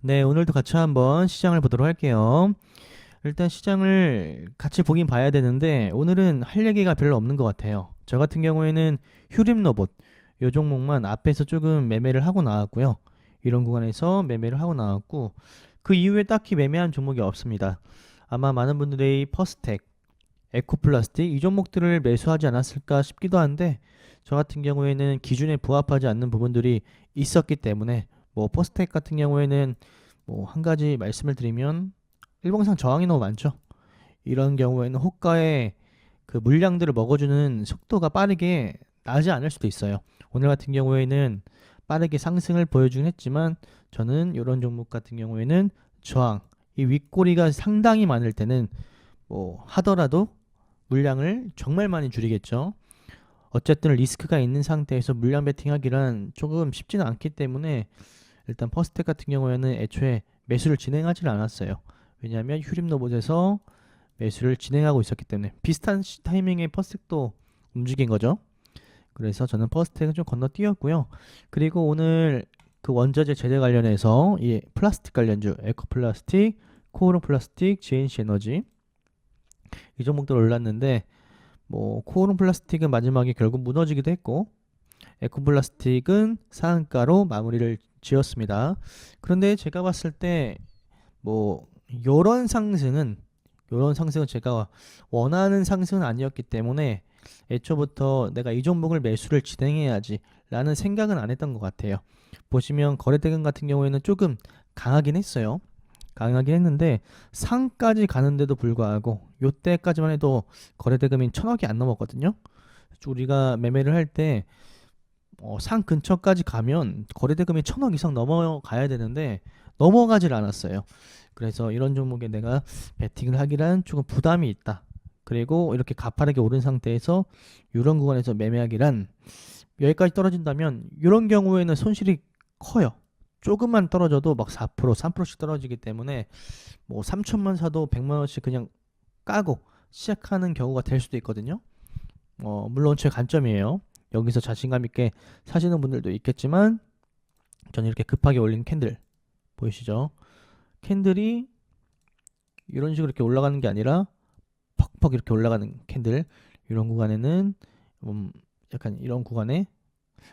네, 오늘도 같이 한번 시장을 보도록 할게요. 일단 시장을 같이 보긴 봐야 되는데 오늘은 할 얘기가 별로 없는 것 같아요. 저 같은 경우에는 휴림 로봇 요 종목만 앞에서 조금 매매를 하고 나왔고요. 이런 구간에서 매매를 하고 나왔고 그 이후에 딱히 매매한 종목이 없습니다. 아마 많은 분들이 퍼스텍, 에코플라스틱 이 종목들을 매수하지 않았을까 싶기도 한데 저 같은 경우에는 기준에 부합하지 않는 부분들이 있었기 때문에 뭐 퍼스텍 같은 경우에는 뭐 한 가지 말씀을 드리면 일봉상 저항이 너무 많죠. 이런 경우에는 호가의 그 물량들을 먹어주는 속도가 빠르게 나지 않을 수도 있어요. 오늘 같은 경우에는 빠르게 상승을 보여주긴 했지만 저는 이런 종목 같은 경우에는 저항, 이 윗꼬리가 상당히 많을 때는 뭐 하더라도 물량을 정말 많이 줄이겠죠. 어쨌든 리스크가 있는 상태에서 물량 베팅하기란 조금 쉽지는 않기 때문에 일단 퍼스텍 같은 경우에는 애초에 매수를 진행하지는 않았어요. 왜냐하면 휴림 로봇에서 매수를 진행하고 있었기 때문에 비슷한 시- 타이밍에 퍼스텍도 움직인 거죠. 그래서 저는 퍼스텍은 좀 건너뛰었고요. 그리고 오늘 그 원자재 제재 관련해서 이 플라스틱 관련주 에코플라스틱, 코오롱 플라스틱, GNC 에너지 이 종목들 올랐는데 뭐 코오롱 플라스틱은 마지막에 결국 무너지기도 했고 에코플라스틱은 상한가로 마무리를 지었습니다. 그런데 제가 봤을 때 뭐 요런 상승은 요런 상승은 제가 원하는 상승은 아니었기 때문에 애초부터 내가 이 종목을 매수를 진행해야지 라는 생각은 안 했던 것 같아요. 보시면 거래대금 같은 경우에는 조금 강하긴 했어요. 강하긴 했는데 상까지 가는데도 불구하고 요때까지만 해도 거래대금이 천억이 안 넘었거든요. 우리가 매매를 할때 어, 상 근처까지 가면 거래대금이 천억 이상 넘어가야 되는데 넘어가질 않았어요. 그래서 이런 종목에 내가 베팅을 하기란 조금 부담이 있다. 그리고 이렇게 가파르게 오른 상태에서 이런 구간에서 매매하기란 여기까지 떨어진다면 이런 경우에는 손실이 커요. 조금만 떨어져도 막 4%, 3%씩 떨어지기 때문에 뭐 3천만 사도 100만 원씩 그냥 까고 시작하는 경우가 될 수도 있거든요. 어, 물론 제 관점이에요. 여기서 자신감 있게 사시는 분들도 있겠지만 저는 이렇게 급하게 올린 캔들 보이시죠? 캔들이 이런 식으로 이렇게 올라가는 게 아니라 퍽퍽 이렇게 올라가는 캔들 이런 구간에는 음, 약간 이런 구간에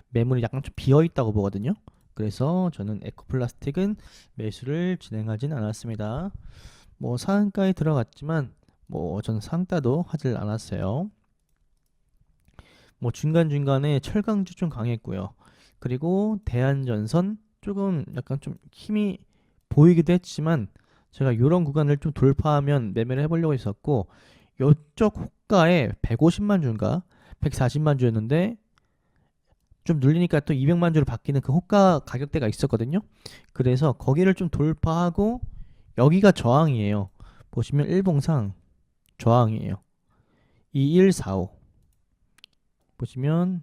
매물이 약간 좀 비어 있다고 보거든요. 그래서 저는 에코플라스틱은 매수를 진행하진 않았습니다. 뭐 상한가에 들어갔지만 뭐 저는 상따도 하질 않았어요. 뭐 중간중간에 철강주 좀 강했고요. 그리고 대한전선 조금 약간 좀 힘이 보이기도 했지만 제가 이런 구간을 좀 돌파하면 매매를 해보려고 했었고 요쪽 호가에 150만 주인가 140만 주였는데 좀 눌리니까 또 200만 주로 바뀌는 그 호가 가격대가 있었거든요. 그래서 거기를 좀 돌파하고 여기가 저항이에요. 보시면 일봉상 저항이에요. 2145 보시면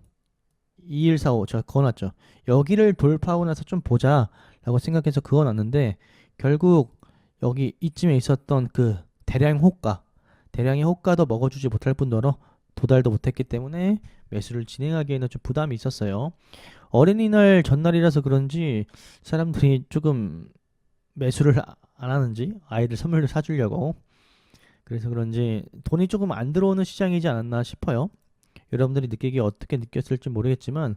2145 제가 그어놨죠. 여기를 돌파하고 나서 좀 보자 라고 생각해서 그어놨는데 결국 여기 이쯤에 있었던 그 대량 호가 대량의 호가도 먹어주지 못할 뿐더러 도달도 못했기 때문에 매수를 진행하기에는 좀 부담이 있었어요. 어린이날 전날이라서 그런지 사람들이 조금 매수를 아- 안 하는지 아이들 선물을 사주려고 그래서 그런지 돈이 조금 안 들어오는 시장이지 않았나 싶어요. 여러분들이 느끼기 어떻게 느꼈을지 모르겠지만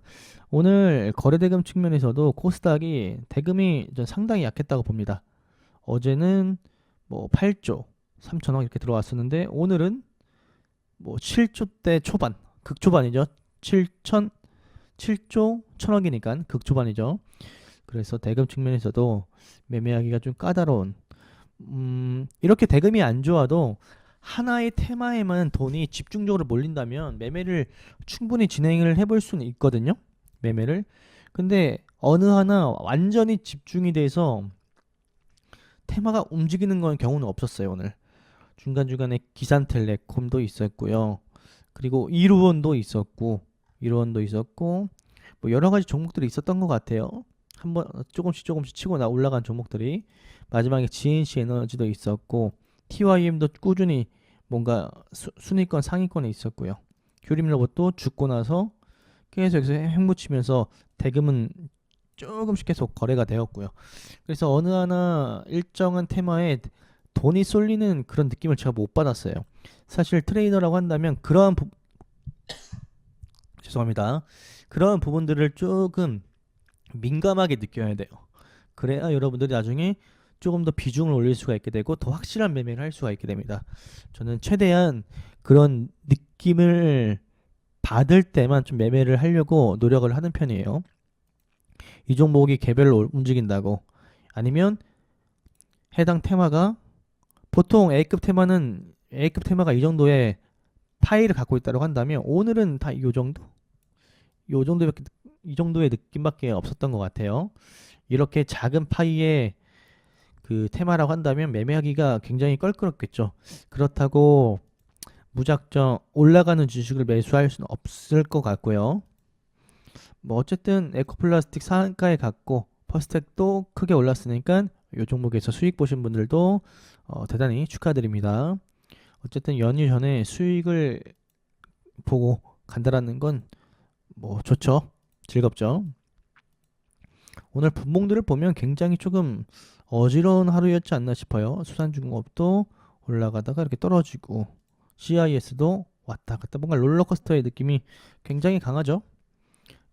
오늘 거래대금 측면에서도 코스닥이 대금이 좀 상당히 약했다고 봅니다. 어제는 뭐 8조 3천억 이렇게 들어왔었는데 오늘은 뭐 7조대 초반 극초반이죠. 7천 7조 천억이니까 극초반이죠. 그래서 대금 측면에서도 매매하기가 좀 까다로운 음, 이렇게 대금이 안 좋아도 하나의 테마에만 돈이 집중적으로 몰린다면 매매를 충분히 진행을 해볼 수는 있거든요. 매매를. 근데 어느 하나 완전히 집중이 돼서 테마가 움직이는 건 경우는 없었어요, 오늘. 중간중간에 기산텔레콤도 있었고요. 그리고 이루원도 있었고, 이루원도 있었고, 뭐 여러 가지 종목들이 있었던 것 같아요. 한번 조금씩 조금씩 치고 나 올라간 종목들이 마지막에 GNC 에너지도 있었고, TYM도 꾸준히 뭔가 수, 순위권 상위권에 있었고요. 규림 로봇도 죽고 나서 계속 여기서 행무치면서 대금은 조금씩 계속 거래가 되었고요. 그래서 어느 하나 일정한 테마에 돈이 쏠리는 그런 느낌을 제가 못 받았어요. 사실 트레이더라고 한다면 그러한 부... 죄송합니다. 그러한 부분들을 조금 민감하게 느껴야 돼요. 그래야 여러분들이 나중에 조금 더 비중을 올릴 수가 있게 되고 더 확실한 매매를 할 수가 있게 됩니다. 저는 최대한 그런 느낌을 받을 때만 좀 매매를 하려고 노력을 하는 편이에요. 이 종목이 개별로 움직인다고 아니면 해당 테마가 보통 A급 테마는 A급 테마가 이 정도의 파일을 갖고 있다고 한다면 오늘은 다 이 정도 요 정도밖에 이 정도의 느낌밖에 없었던 것 같아요. 이렇게 작은 파이의 그 테마라고 한다면 매매하기가 굉장히 껄끄럽겠죠. 그렇다고 무작정 올라가는 주식을 매수할 수는 없을 것 같고요. 뭐 어쨌든 에코플라스틱 상한가에 갔고 퍼스텍도 크게 올랐으니까 이 종목에서 수익 보신 분들도 어, 대단히 축하드립니다. 어쨌든 연휴 전에 수익을 보고 간다라는 건 뭐 좋죠. 즐겁죠. 오늘 분봉들을 보면 굉장히 조금 어지러운 하루였지 않나 싶어요. 수산중공업도 올라가다가 이렇게 떨어지고 CIS도 왔다 갔다 뭔가 롤러코스터의 느낌이 굉장히 강하죠.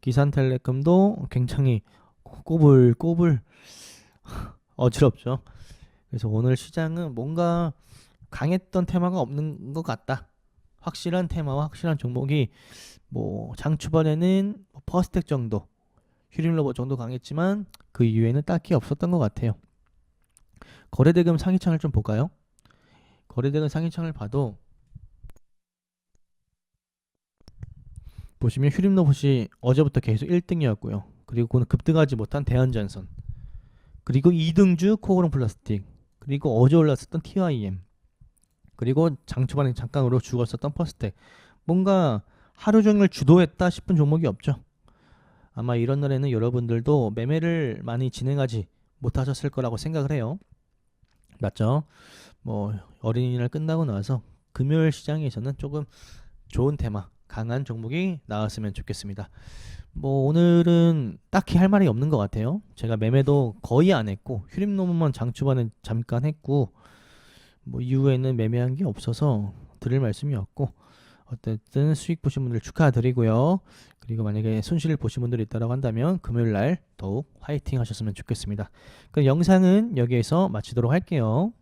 기산텔레콤도 굉장히 꼬불꼬불 어지럽죠. 그래서 오늘 시장은 뭔가 강했던 테마가 없는 것 같다. 확실한 테마와 확실한 종목이 뭐 장 초반에는 뭐 퍼스텍 정도, 휴림로버 정도 강했지만 그 이후에는 딱히 없었던 것 같아요. 거래대금 상위창을 좀 볼까요? 거래대금 상위창을 봐도 보시면 휴림로봇이 어제부터 계속 1등이었고요. 그리고 그는 급등하지 못한 대한전선 그리고 2등주 코오롱 플라스틱 그리고 어제 올랐었던 TIM 그리고 장 초반에 잠깐으로 죽었었던 퍼스텍 뭔가 하루 종일 주도했다 싶은 종목이 없죠. 아마 이런 날에는 여러분들도 매매를 많이 진행하지 못하셨을 거라고 생각을 해요. 맞죠? 뭐 어린이날 끝나고 나서 금요일 시장에서는 조금 좋은 테마, 강한 종목이 나왔으면 좋겠습니다. 뭐 오늘은 딱히 할 말이 없는 것 같아요. 제가 매매도 거의 안 했고 휴림노무만 장 초반에 잠깐 했고 뭐 이후에는 매매한 게 없어서 드릴 말씀이 없고 어쨌든 수익 보신 분들 축하드리고요. 그리고 만약에 손실을 보신 분들이 있다고 한다면 금요일 날 더욱 화이팅 하셨으면 좋겠습니다. 그 영상은 여기에서 마치도록 할게요.